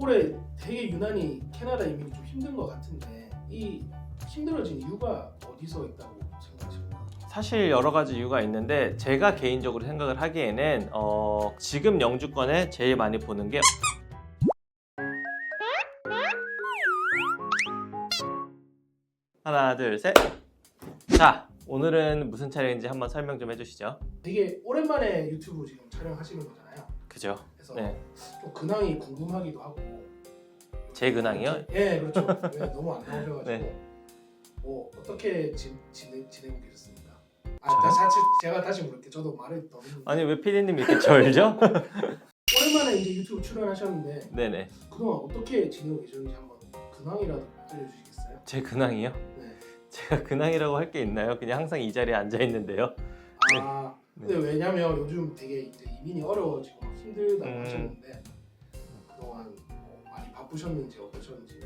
올해 되게 유난히 캐나다 이민이 좀 힘든 것 같은데 이 힘들어진 이유가 어디서 있다고 생각하십니까? 사실 여러 가지 이유가 있는데 제가 개인적으로 생각을 하기에는 어, 지금 영주권에 제일 많이 보는 게 하나 둘 셋. 자 오늘은 무슨 촬영인지 한번 설명 좀 해주시죠. 되게 오랜만에 유튜브 지금 촬영하시는 거잖아요. 그죠? 그래서 네. 좀 근황이 궁금하기도 하고. 제 근황이요? 예, 그렇죠. 왜 너무 안 나오셔가지고 네. 뭐 어떻게 지, 지내, 지내고 계셨습니까? 아, 저요? 다시, 다시 제가 다시 물을게요. 저도 말을 너무 아니 왜 피디님 이렇게 절죠? 오랜만에 이제 유튜브 출연하셨는데 네네. 그동안 어떻게 지내고 계셨는지 한번 근황이라도 알려주시겠어요? 제 근황이요? 네. 제가 근황이라고 할 게 있나요? 그냥 항상 이 자리에 앉아 있는데요. 아, 네. 근데 왜냐면 요즘 되게 이제 이민이 어려워지고 막 힘들다고 음. 하셨는데 그동안 뭐 많이 바쁘셨는지 어떠셨는지.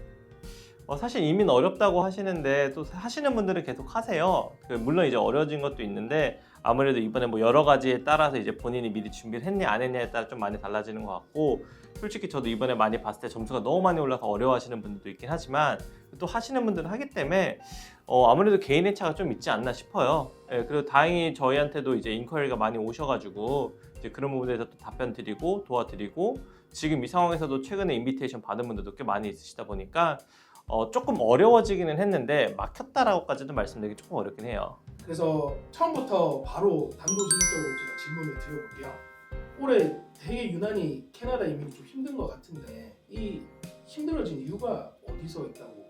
어, 사실 이민 어렵다고 하시는데 또 하시는 분들은 계속 하세요. 그 물론 이제 어려워진 것도 있는데 아무래도 이번에 뭐 여러 가지에 따라서 이제 본인이 미리 준비를 했냐 안 했냐에 따라 좀 많이 달라지는 것 같고 솔직히 저도 이번에 많이 봤을 때 점수가 너무 많이 올라서 어려워하시는 분들도 있긴 하지만 또 하시는 분들은 하기 때문에 어, 아무래도 개인의 차가 좀 있지 않나 싶어요. 예, 그리고 다행히 저희한테도 이제 인쿼리가 많이 오셔가지고 이제 그런 부분에서 또 답변 드리고 도와드리고 지금 이 상황에서도 최근에 인비테이션 받은 분들도 꽤 많이 있으시다 보니까 어, 조금 어려워지기는 했는데 막혔다라고까지도 말씀드리기 조금 어렵긴 해요. 그래서 처음부터 바로 단도직입적으로 제가 질문을 드려볼게요. 올해 되게 유난히 캐나다 이민이 좀 힘든 것 같은데 이 힘들어진 이유가 어디서 있다고?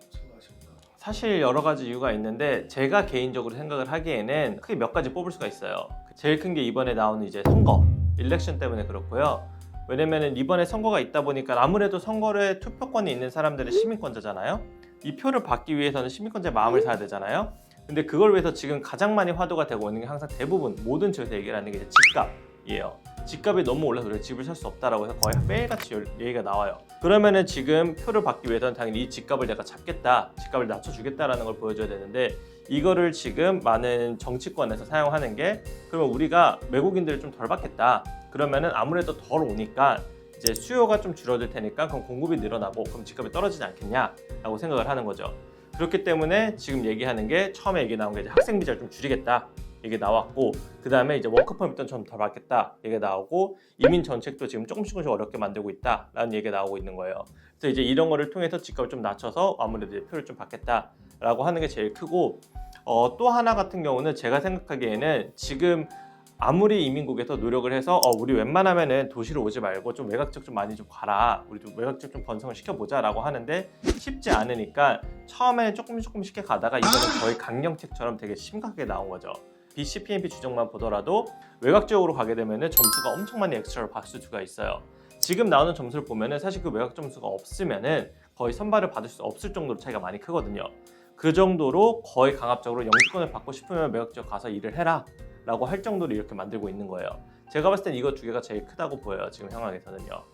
사실 여러 가지 이유가 있는데 제가 개인적으로 생각을 하기에는 크게 몇 가지 뽑을 수가 있어요. 제일 큰 게 이번에 나오는 이제 선거, 일렉션 때문에 그렇고요. 왜냐면은 이번에 선거가 있다 보니까 아무래도 선거에 투표권이 있는 사람들은 시민권자잖아요. 이 표를 받기 위해서는 시민권자의 마음을 사야 되잖아요. 근데 그걸 위해서 지금 가장 많이 화두가 되고 있는 게 항상 대부분 모든 지역에서 얘기를 하는 게 이제 집값 이에요. 집값이 너무 올라서 우리가 집을 살 수 없다라고 해서 거의 매일같이 열- 얘기가 나와요. 그러면은 지금 표를 받기 위해서는 당연히 이 집값을 내가 잡겠다, 집값을 낮춰주겠다라는 걸 보여줘야 되는데 이거를 지금 많은 정치권에서 사용하는 게 그러면 우리가 외국인들을 좀 덜 받겠다. 그러면은 아무래도 덜 오니까 이제 수요가 좀 줄어들 테니까 그럼 공급이 늘어나고 그럼 집값이 떨어지지 않겠냐라고 생각을 하는 거죠. 그렇기 때문에 지금 얘기하는 게 처음에 얘기 나온 게 이제 학생 비자를 좀 줄이겠다. 이게 나왔고 그 다음에 이제 워크퍼밋도 좀더 받겠다 얘기가 나오고 이민 정책도 지금 조금씩 조금씩 어렵게 만들고 있다라는 얘기가 나오고 있는 거예요. 그래서 이제 이런 거를 통해서 집값을 좀 낮춰서 아무래도 이제 표를 좀 받겠다라고 하는 게 제일 크고 어, 또 하나 같은 경우는 제가 생각하기에는 지금 아무리 이민국에서 노력을 해서 어, 우리 웬만하면은 도시로 오지 말고 좀 외곽 지역 좀 많이 좀 가라 우리 좀 외곽 지역 좀 번성을 시켜보자라고 하는데 쉽지 않으니까 처음에는 조금 조금 쉽게 가다가 이거는 거의 강령책처럼 되게 심각하게 나온 거죠. BCPMP 주정만 보더라도 외곽 지역으로 가게 되면은 점수가 엄청 많이 엑스트라를 받을 수가 있어요. 지금 나오는 점수를 보면은 사실 그 외곽 점수가 없으면은 거의 선발을 받을 수 없을 정도로 차이가 많이 크거든요. 그 정도로 거의 강압적으로 영주권을 받고 싶으면 외곽 지역 가서 일을 해라 라고 할 정도로 이렇게 만들고 있는 거예요. 제가 봤을 땐 이거 두 개가 제일 크다고 보여요. 지금 상황에서는요.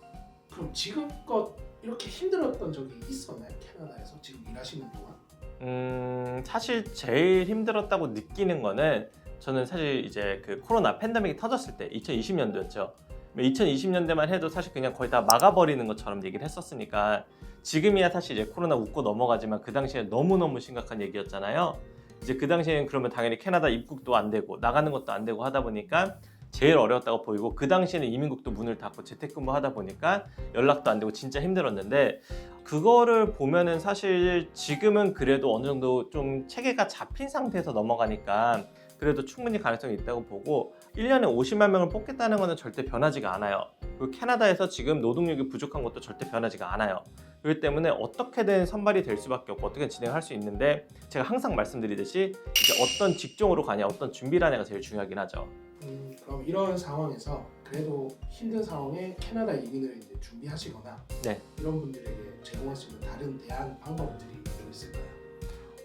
그럼 지금껏 이렇게 힘들었던 적이 있었나요? 캐나다에서 지금 일하시는 동안? 음, 사실 제일 힘들었다고 느끼는 거는 저는 사실 이제 그 코로나 팬데믹이 터졌을 때 2020년도였죠. 2020년대만 해도 사실 그냥 거의 다 막아버리는 것처럼 얘기를 했었으니까 지금이야 사실 이제 코로나 웃고 넘어가지만 그 당시에 너무너무 심각한 얘기였잖아요. 이제 그 당시에는 그러면 당연히 캐나다 입국도 안 되고 나가는 것도 안 되고 하다 보니까 제일 어려웠다고 보이고 그 당시에는 이민국도 문을 닫고 재택근무 하다 보니까 연락도 안 되고 진짜 힘들었는데 그거를 보면은 사실 지금은 그래도 어느 정도 좀 체계가 잡힌 상태에서 넘어가니까 그래도 충분히 가능성이 있다고 보고 1년에 50만 명을 뽑겠다는 것은 절대 변하지가 않아요. 그리고 캐나다에서 지금 노동력이 부족한 것도 절대 변하지가 않아요. 그렇기 때문에 어떻게든 선발이 될 수밖에 없고 어떻게 진행할 수 있는데 제가 항상 말씀드리듯이 이제 어떤 직종으로 가냐 어떤 준비를 하냐가 제일 중요하긴 하죠. 음, 그럼 이런 상황에서 그래도 힘든 상황에 캐나다 이민을 이제 준비하시거나 네. 이런 분들에게 제공할 수 있는 다른 대안 방법들이 좀 있을까요?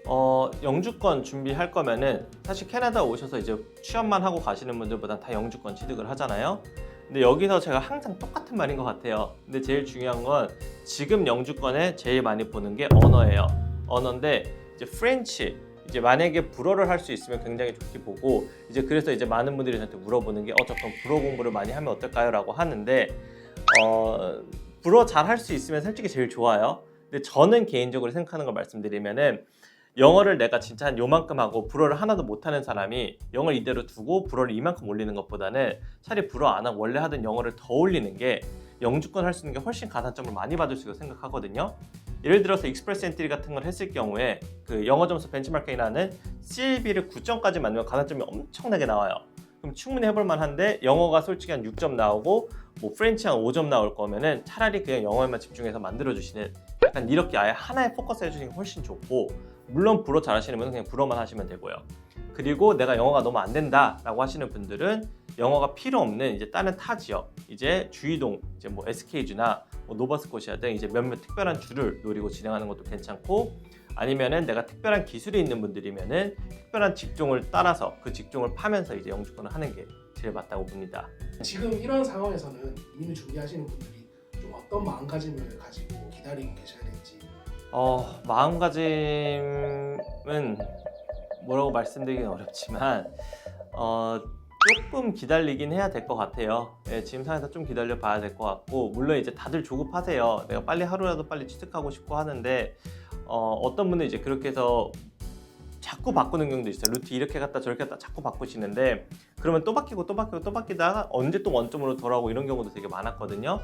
어, 영주권 준비할 거면은 사실 캐나다 오셔서 이제 취업만 하고 가시는 분들보다 다 영주권 취득을 하잖아요. 근데 여기서 제가 항상 똑같은 말인 것 같아요. 근데 제일 중요한 건 지금 영주권에 제일 많이 보는 게 언어예요. 언어인데 이제 프렌치 이제 만약에 불어를 할 수 있으면 굉장히 좋게 보고 이제 그래서 이제 많은 분들이 저한테 물어보는 게 어, 저 그럼 불어 공부를 많이 하면 어떨까요?라고 하는데 어, 불어 잘 할 수 있으면 솔직히 제일 좋아요. 근데 저는 개인적으로 생각하는 걸 말씀드리면은 영어를 내가 진짜 한 요만큼 하고 불어를 하나도 못하는 사람이 영어를 이대로 두고 불어를 이만큼 올리는 것보다는 차라리 불어 안 하고 원래 하던 영어를 더 올리는 게 영주권 할 수 있는 게 훨씬 가산점을 많이 받을 수 있다고 생각하거든요. 예를 들어서 익스프레스 엔트리 같은 걸 했을 경우에 그 영어 점수 벤치마킹이라는 CLB를 9점까지 만들면 가산점이 엄청나게 나와요. 그럼 충분히 해볼 만한데 영어가 솔직히 한 6점 나오고 뭐 프렌치 한 5점 나올 거면은 차라리 그냥 영어에만 집중해서 만들어 주시는 약간 이렇게 아예 하나에 포커스 해주시는 게 훨씬 좋고 물론 불어 잘하시는 분은 그냥 불어만 하시면 되고요. 그리고 내가 영어가 너무 안 된다라고 하시는 분들은 영어가 필요 없는 이제 다른 타 지역 이제 주의동 이제 뭐 SK주나 뭐 노바스코시아 등 이제 몇몇 특별한 주를 노리고 진행하는 것도 괜찮고 아니면은 내가 특별한 기술이 있는 분들이면은 특별한 직종을 따라서 그 직종을 파면서 이제 영주권을 하는 게 제일 맞다고 봅니다. 지금 이런 상황에서는 이민을 준비하시는 분들이 좀 어떤 마음가짐을 가지고 기다리고 계셔야 될지 어, 마음가짐은 뭐라고 말씀드리긴 어렵지만 어, 조금 기다리긴 해야 될 것 같아요. 예, 지금 상황에서 좀 기다려 봐야 될 것 같고 물론 이제 다들 조급하세요. 내가 빨리 하루라도 빨리 취득하고 싶고 하는데 어, 어떤 분은 이제 그렇게 해서 자꾸 바꾸는 경우도 있어요. 루트 이렇게 갔다 저렇게 갔다 자꾸 바꾸시는데 그러면 또 바뀌고 또 바뀌고 또 바뀌다가 언제 또 원점으로 돌아오고 이런 경우도 되게 많았거든요.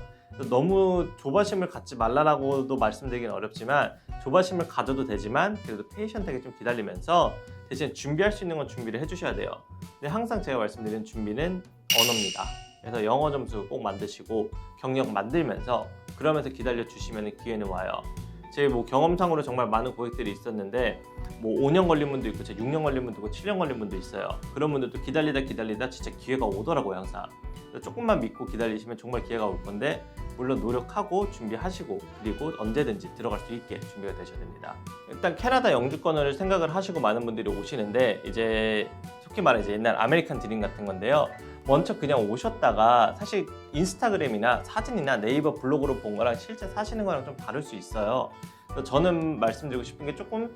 너무 조바심을 갖지 말라라고도 말씀드리긴 어렵지만 조바심을 가져도 되지만 그래도 페이션트하게 좀 기다리면서 대신 준비할 수 있는 건 준비를 해주셔야 돼요. 근데 항상 제가 말씀드리는 준비는 언어입니다. 그래서 영어 점수 꼭 만드시고 경력 만들면서 그러면서 기다려 주시면 기회는 와요. 제 뭐 경험상으로 정말 많은 고객들이 있었는데 뭐 5년 걸린 분도 있고 제 6년 걸린 분도 있고 7년 걸린 분도 있어요. 그런 분들도 기다리다 기다리다 진짜 기회가 오더라고요 항상. 조금만 믿고 기다리시면 정말 기회가 올 건데 물론 노력하고 준비하시고 그리고 언제든지 들어갈 수 있게 준비가 되셔야 됩니다. 일단 캐나다 영주권을 생각을 하시고 많은 분들이 오시는데 이제 속히 말해 이제 옛날 아메리칸 드림 같은 건데요. 먼저 그냥 오셨다가 사실 인스타그램이나 사진이나 네이버 블로그로 본 거랑 실제 사시는 거랑 좀 다를 수 있어요. 그래서 저는 말씀드리고 싶은 게 조금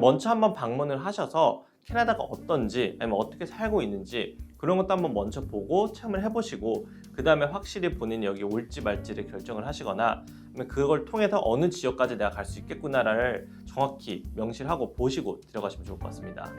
먼저 한번 방문을 하셔서 캐나다가 어떤지 아니면 어떻게 살고 있는지 그런 것도 한번 먼저 보고 체험을 해보시고 그 다음에 확실히 본인이 여기 올지 말지를 결정을 하시거나 그걸 통해서 어느 지역까지 내가 갈 수 있겠구나를 정확히 명시를 하고 보시고 들어가시면 좋을 것 같습니다.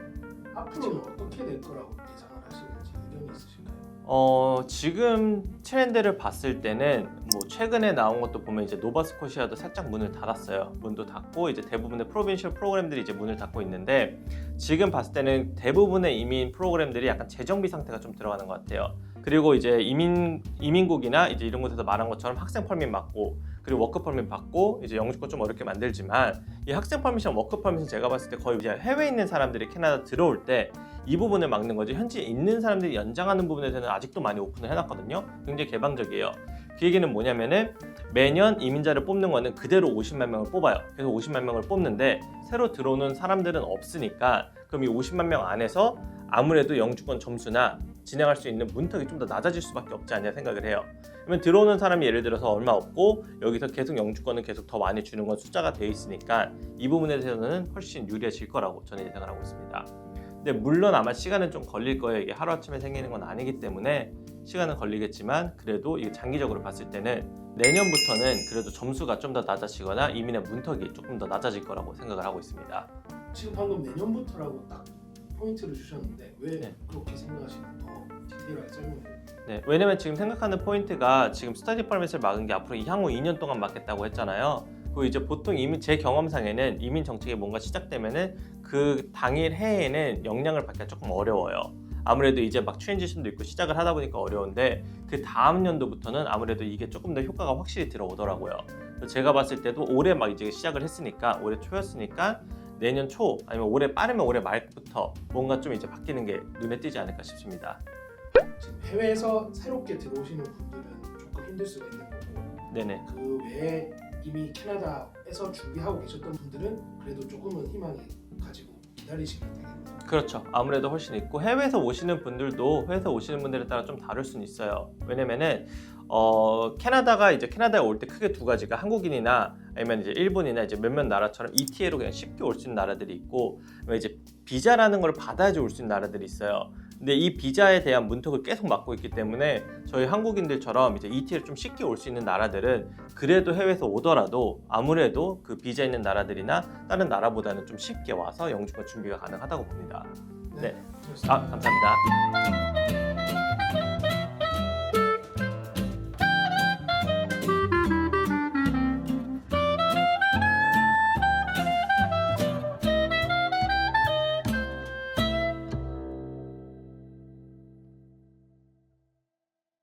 앞으로는 어떻게 될 거라고 예상을 하시는지 의견이 있으신가요? 어, 지금 트렌드를 봤을 때는 뭐 최근에 나온 것도 보면 이제 노바스코시아도 살짝 문을 닫았어요. 문도 닫고 이제 대부분의 프로빈셜 프로그램들이 이제 문을 닫고 있는데 지금 봤을 때는 대부분의 이민 프로그램들이 약간 재정비 상태가 좀 들어가는 것 같아요. 그리고 이제 이민 이민국이나 이제 이런 곳에서 말한 것처럼 학생 펄밋 맞고 그리고 워크 펄밋 받고 이제 영주권 좀 어렵게 만들지만 이 학생 펄밋이랑 워크 펄밋은 제가 봤을 때 거의 이제 해외에 있는 사람들이 캐나다 들어올 때 이 부분을 막는 거지 현지에 있는 사람들이 연장하는 부분에 대해서는 아직도 많이 오픈을 해놨거든요. 굉장히 개방적이에요. 그 얘기는 뭐냐면은 매년 이민자를 뽑는 거는 그대로 50만 명을 뽑아요. 그래서 50만 명을 뽑는데 새로 들어오는 사람들은 없으니까 그럼 이 50만 명 안에서 아무래도 영주권 점수나 진행할 수 있는 문턱이 좀 더 낮아질 수밖에 없지 않냐 생각을 해요. 그러면 들어오는 사람이 예를 들어서 얼마 없고 여기서 계속 영주권은 계속 더 많이 주는 건 숫자가 돼 있으니까 이 부분에 대해서는 훨씬 유리해질 거라고 저는 예상을 하고 있습니다. 근데 물론 아마 시간은 좀 걸릴 거예요. 이게 하루아침에 생기는 건 아니기 때문에 시간은 걸리겠지만 그래도 이게 장기적으로 봤을 때는 내년부터는 그래도 점수가 좀 더 낮아지거나 이민의 문턱이 조금 더 낮아질 거라고 생각을 하고 있습니다. 지금 방금 내년부터라고 딱 포인트를 주셨는데 왜 네. 그렇게 생각하시는 더 디테 네, 왜냐면 지금 생각하는 포인트가 지금 스터디 퍼밋을 막은 게 앞으로 향후 2년 동안 막겠다고 했잖아요. 그 이제 보통 이민 제 경험상에는 이민 정책이 뭔가 시작되면은 그 당일 해에는 영향을 받기가 조금 어려워요. 아무래도 이제 막 트랜지션도 있고 시작을 하다 보니까 어려운데 그 다음 연도부터는 아무래도 이게 조금 더 효과가 확실히 들어오더라고요. 제가 봤을 때도 올해 막 이제 시작을 했으니까 올해 초였으니까 내년 초 아니면 올해 빠르면 올해 말부터 뭔가 좀 이제 바뀌는 게 눈에 띄지 않을까 싶습니다. 지금 해외에서 새롭게 들어오시는 분들은 조금 힘들 수가 있는 거고 네네. 그 외에 이미 캐나다에서 준비하고 계셨던 분들은 그래도 조금은 희망이 가지고 기다리시면 되겠네요. 그렇죠. 아무래도 훨씬 있고 해외에서 오시는 분들도 해외에서 오시는 분들에 따라 좀 다를 수는 있어요. 왜냐면은 어, 캐나다가 이제 캐나다에 올 때 크게 두 가지가 한국인이나 아니면 이제 일본이나 이제 몇몇 나라처럼 ETA로 그냥 쉽게 올 수 있는 나라들이 있고 이제 비자라는 걸 받아야지 올 수 있는 나라들이 있어요. 근데 이 비자에 대한 문턱을 계속 막고 있기 때문에 저희 한국인들처럼 이제 ET를 좀 쉽게 올 수 있는 나라들은 그래도 해외에서 오더라도 아무래도 그 비자 있는 나라들이나 다른 나라보다는 좀 쉽게 와서 영주권 준비가 가능하다고 봅니다. 네. 그렇습니다. 아 감사합니다.